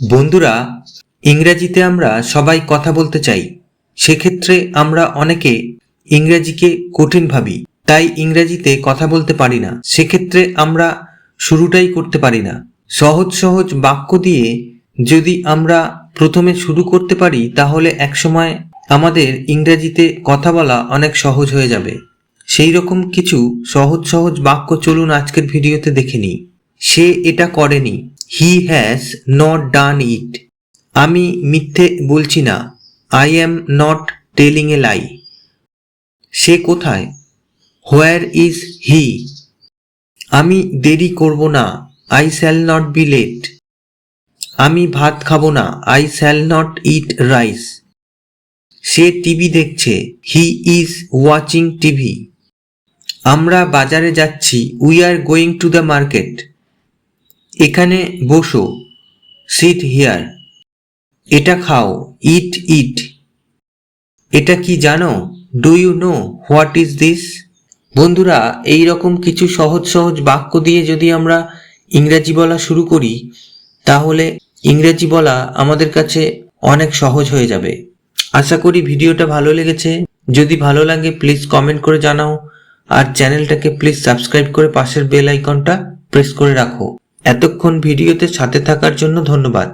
বন্ধুরা, ইংরেজিতে আমরা সবাই কথা বলতে চাই। সেক্ষেত্রে আমরা অনেকে ইংরেজিকে কঠিন ভাবি, তাই ইংরেজিতে কথা বলতে পারি না। সেক্ষেত্রে আমরা শুরুটাই করতে পারি না। সহজ সহজ বাক্য দিয়ে যদি আমরা প্রথমে শুরু করতে পারি, তাহলে একসময় আমাদের ইংরেজিতে কথা বলা অনেক সহজ হয়ে যাবে। সেই রকম কিছু সহজ সহজ বাক্য চলুন আজকের ভিডিওতে দেখে নিই। সে এটা করেনি। হি হ্যাজ নট ডান ইট আমি মিথ্যে বলছি না। I am not telling a lie সে কোথায়? হোয়ার ইজ হি আমি দেরি করব না। I shall not be late আমি ভাত খাব না। I shall not eat rice say TV দেখছে। He is watching TV. আমরা বাজারে যাচ্ছি। We are going to the market এখানে বসো সিট হিয়ার এটা খাও ইট ইট এটা কি জানো? Do you know what is this বন্ধুরা, এই রকম কিছু সহজ সহজ বাক্য দিয়ে যদি আমরা ইংরেজি বলা শুরু করি, তাহলে ইংরেজি বলা আমাদের কাছে অনেক সহজ হয়ে যাবে। আশা করি ভিডিওটা ভালো লেগেছে। যদি ভালো লাগে প্লিজ কমেন্ট করে জানাও। আর চ্যানেলটাকে প্লিজ সাবস্ক্রাইব করে পাশের বেল আইকনটা প্রেস করে রাখো। এতক্ষণ ভিডিওতে সাথে থাকার জন্য ধন্যবাদ।